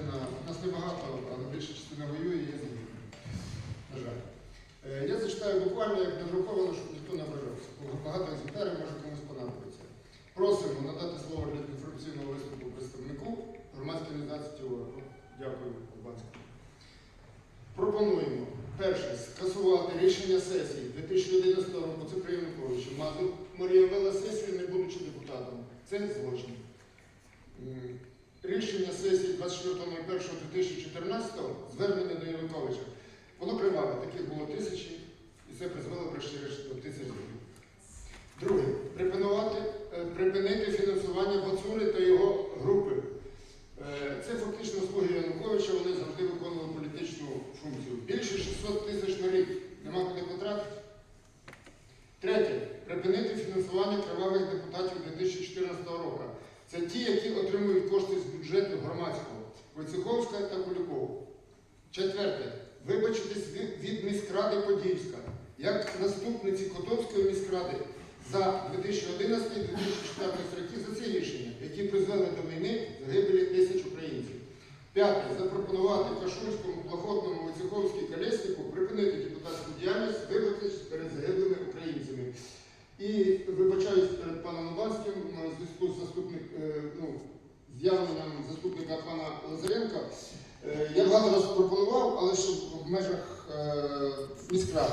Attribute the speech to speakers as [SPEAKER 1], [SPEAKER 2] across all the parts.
[SPEAKER 1] частина, нас небагато, але більша частина воює, є загиблі. На жаль. Е, Я зачитаю буквально, як надруковано, щоб ніхто не ображався. Багато екземплярів може комусь понадобиться. Просимо надати слово для інформаційного виступу представнику громадської організації «Тіорго». Дякую, Кубанська. Пропонуємо перше скасувати рішення сесії 2011 року Цукру Януковича. Мазур Марія вела сесію, не будучи депутатом. Це злочин. Рішення сесії 24.01.2014 звернення до Януковича. Воно криваве, таких було тисячі, і це призвело врешті-решт до тисяч зробів. Друге, е, припинити фінансування Бацури та його групи. Е, Це фактично слуги Януковича, вони завжди виконували політичну функцію. Більше 600 тисяч на рік. Нема куди потратити. Третє. Припинити фінансування кривавих депутатів 2014 року. Це ті, які отримують кошти з бюджету громадського. Войцеховська та Кулікова. Четверте. Вибачитись від- міськради Подільська, як наступниці Котовської міськради за 2011-2014 роки за ці рішення, які призвели до війни загибелі тисяч українців. П'яте. Запропонувати Кашульському, Плохотному, Войцеховській, Колєсніку припинити депутатську діяльність, з'явленням заступника пана Лазаренка. Е, Я багато раз пропонував, але щоб в межах е, міськради.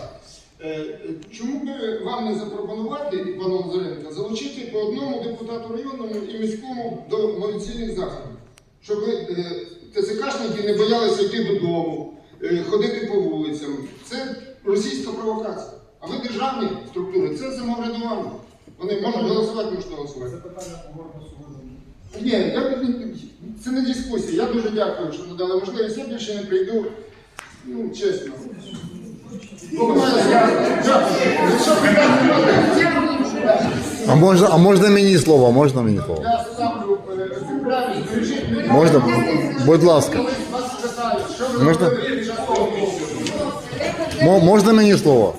[SPEAKER 1] Е, Чому би вам не запропонувати, пану Лазаренка, залучити по одному депутату районному і міському до мобіційних заходів, щоб ТЦКшники не боялися йти додому, ходити по вулицям. Це російська провокація. А ви державні структури, це самоврядування. Вони можуть голосувати, можуть голосувати.
[SPEAKER 2] Запитання по корпусу виборів.
[SPEAKER 1] Ні, я, це не дискусія. Я дуже дякую, що надали можливість. Я більше не прийду. Ну, чесно. Дякую. Якщо питань немає,
[SPEAKER 3] А можна, а можна мені слово? Можна мені слово?
[SPEAKER 1] я ставлю е, екземпляри, збережіть мені.
[SPEAKER 3] Можна? Будь ласка.
[SPEAKER 1] Коли вас питають, що ви
[SPEAKER 3] Можна?
[SPEAKER 1] робили під час того голосу?
[SPEAKER 3] Мо- Можна мені слово?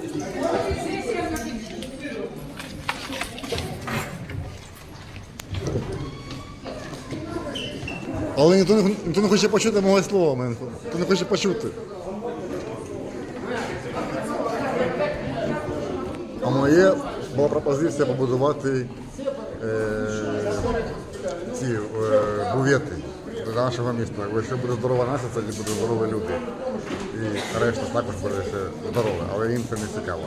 [SPEAKER 3] Але ніхто не, ніхто не хоче почути моє слово, мен. Ніхто не хоче почути. А моє була пропозиція побудувати е, ці е, бувети для нашого міста. Якщо буде здорова нація, тоді буде здорові люди. І решта також буде ще здорове, але їм це не цікаво.